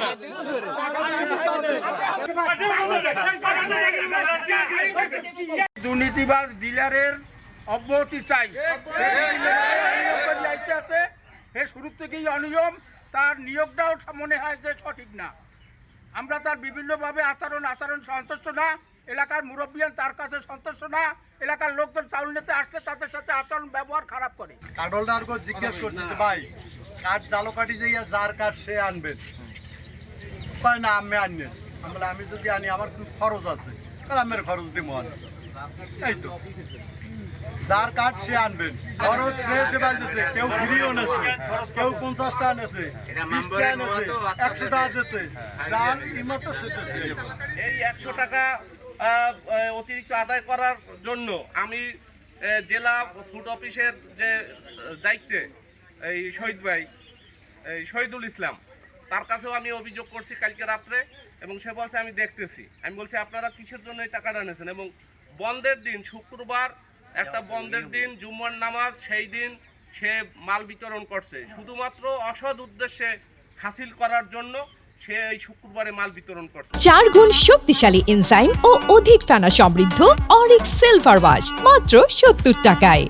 না। দুর্নীতিবাজ ডিলারের অব্যাহতি চাই। আছে। এ শুরু থেকেই অনিয়ম তার নিয়োগটাও মনে হয় যে সঠিক না। আমরা তার বিভিন্নভাবে আচরণ আচরণ সন্তুষ্ট না। এলাকার মুরব্বিয়ান তার কাছে সন্তুষ্ট না। এলাকার লোকজন চাউল নিতে আসলে তাদের সাথে আচরণ ব্যবহার খারাপ করে। কাঠলদার জিজ্ঞেস করছে যে ভাই কাঠ জালো কাটি যাইয়া যার কাঠ সে আনবেন। কয় না আমি আনবেন আমি বলে, আমি যদি আনি আমার খরচ আছে। তাহলে আমার খরচ দিব আনি। এই তো। যার কাঠ সে আনবেন খরচ যে যে বাজতেছে কেউ ফ্রিও নেছে কেউ পঞ্চাশ টাকা নেছে বিশ একশো টাকা দিচ্ছে যার ইমাত সে দিচ্ছে। এই একশো টাকা অতিরিক্ত আদায় করার জন্য আমি জেলা ফুড অফিসের যে দায়িত্বে এই শহীদ ভাই এই শহীদুল ইসলাম তার কাছেও আমি অভিযোগ করছি কালকে রাত্রে, এবং সে বলছে, আমি দেখতেছি। আমি বলছি, আপনারা কিসের জন্য এই টাকাটা নিয়েছেন এবং বন্ধের দিন, শুক্রবার, একটা বন্ধের দিন, জুম্মার নামাজ, সেই দিন সে মাল বিতরণ করছে। শুধুমাত্র অসৎ উদ্দেশ্যে হাসিল করার জন্য সে এই শুক্রবারে মাল বিতরণ করছে। চার গুণ শক্তিশালী এনজাইম ও অধিক ফেনা সমৃদ্ধ অরিক সিলভার ওয়াশ, মাত্র সত্তর টাকায়।